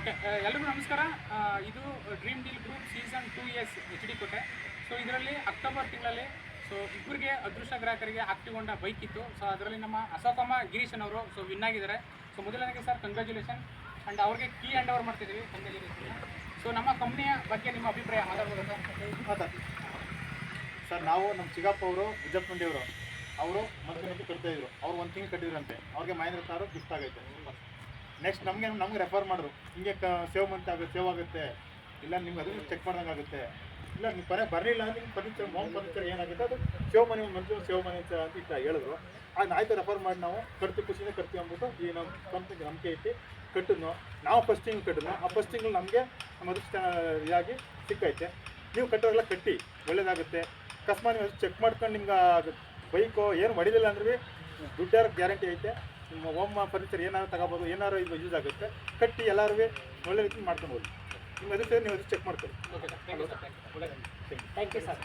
Okay ಎಲ್ರಿಗೂ ನಮಸ್ಕಾರ. ಇದು dream deal group season two years H D ಕೊಟ್ಟೆ ಸೊ ಇದರಲ್ಲಿ ಅಕ್ಟೋಬರ್ ತಿಂಗಳಲ್ಲಿ ಸೊ ಇಬ್ಬರಿಗೆ ಅದೃಷ್ಟ ಗ್ರಾಹಕರಿಗೆ ಹಾಕ್ತಿಗೊಂಡ ಬೈಕ್ ಇತ್ತು. ಸೊ ಅದರಲ್ಲಿ ನಮ್ಮ ಅಶೋಕಮ್ಮ ಗಿರೀಶನ್ ಅವರು ಸೊ ವಿನ್ ಆಗಿದ್ದಾರೆ. ಸೊ ಮೊದಲನೇ ಸರ್ ಕಂಗ್ರ್ಯಾಚುಲೇಷನ್ ಆ್ಯಂಡ್ ಅವ್ರಿಗೆ ಕೀ ಹ್ಯಾಂಡ್ ಓವರ್ ಮಾಡ್ತಿದ್ದೀವಿ ಕಂಗ್ರ್ಯಾಚುಲೇಷನ್ ಸೊ ನಮ್ಮ ಕಂಪ್ನಿಯ ಬಗ್ಗೆ ನಿಮ್ಮ ಅಭಿಪ್ರಾಯ ಮಾತಾಡ್ಬೋದು ಸರ್ ಸರ್ ನಾವು ನಮ್ಮ ಚಿಗಪ್ಪ ಅವರು ಬಿಜಪ್ಪಂಡಿಯವರು ಅವರು ಅವರು ಮದುವೆ ಕಟ್ತಾ ಇದ್ರು. ಅವ್ರು ಒಂದು ತಿಂಗಳು ಕಟ್ಟಿದ್ರಂತೆ. ಅವ್ರಿಗೆ ಮಹೇಂದ್ರ ಕಾರು ಗಿಫ್ಟ್ ಆಗೈತೆ. ನೆಕ್ಸ್ಟ್ ನಮಗೆ, ನಮ್ಗೆ ರೆಫರ್ ಮಾಡಿದ್ರು ಹಿಂಗೆ ಕ ಸೇವ್ ಮಂತ್ ಆಗುತ್ತೆ ಸೇವ್ ಆಗುತ್ತೆ. ಇಲ್ಲ ನಿಮ್ಗೆ ಅದನ್ನು ಚೆಕ್ ಮಾಡ್ದಂಗೆ ಆಗುತ್ತೆ. ಇಲ್ಲ ನೀವು ಪರೇ, ಬರಲಿಲ್ಲ ನಿಮ್ಮ ಫರ್ನಿಚರ್ ಮೋಮ್ ಫರ್ನಿಚರ್ ಏನಾಗುತ್ತೆ, ಅದು ಸೇವ್ ಮನೆ ಮಂತ್ಲಿ ಸೇವ್ ಮನೆ ಅಂತ ಅಂತ ಹೇಳಿದ್ರು. ಆಗ ಆಯ್ತು ರೆಫರ್ ಮಾಡಿ ನಾವು. ಕಟ್ತಿ ಖುಷಿನೇ ಕಟ್ತೀವಿ ಅಂದ್ಬಿಟ್ಟು ಈ ನಮ್ಮ ಕಂಪ್ನಿಗೆ ನಂಬಿಕೆ ಇಟ್ಟು ಕಟ್ಟಿದ್ನು. ನಾವು ಫಸ್ಟ್ ತಿಂಗ್ ಕಟ್ಟಿದ್ನು. ಆ ಫಸ್ಟ್ ತಿಂಗಳು ನಮಗೆ ಅದೃಷ್ಟ ಇದಾಗಿ ಸಿಕ್ಕೈತೆ. ನೀವು ಕಟ್ಟೋರೆಲ್ಲ ಕಟ್ಟಿ. ಒಳ್ಳೇದಾಗುತ್ತೆ. ಅಕಸ್ಮಾತ್ ನೀವು ಚೆಕ್ ಮಾಡ್ಕೊಂಡು ನಿಮ್ಗೆ ಬೈಕು, ಏನು ಹೊಡಿಲಿಲ್ಲ ಅಂದ್ರೆ ದುಡ್ಡಾರ ಗ್ಯಾರಂಟಿ ಐತೆ. ನಿಮ್ಮ ಹೋಮ್ ಫರ್ನಿಚರ್ ಏನಾರು ತಗೋಬೋದು ಏನಾರು ಇದು ಯೂಸ್ ಆಗುತ್ತೆ ಕಟ್ಟಿ ಎಲ್ಲರೂ ಒಳ್ಳೆ ರೀತಿ ಮಾಡ್ಕೊಬೋದು. ನಿಮ್ಮ ಅದಕ್ಕೆ ನೀವು ಅದು ಚೆಕ್ ಮಾಡ್ಕೊಳ್ಳಿ. Thank you sir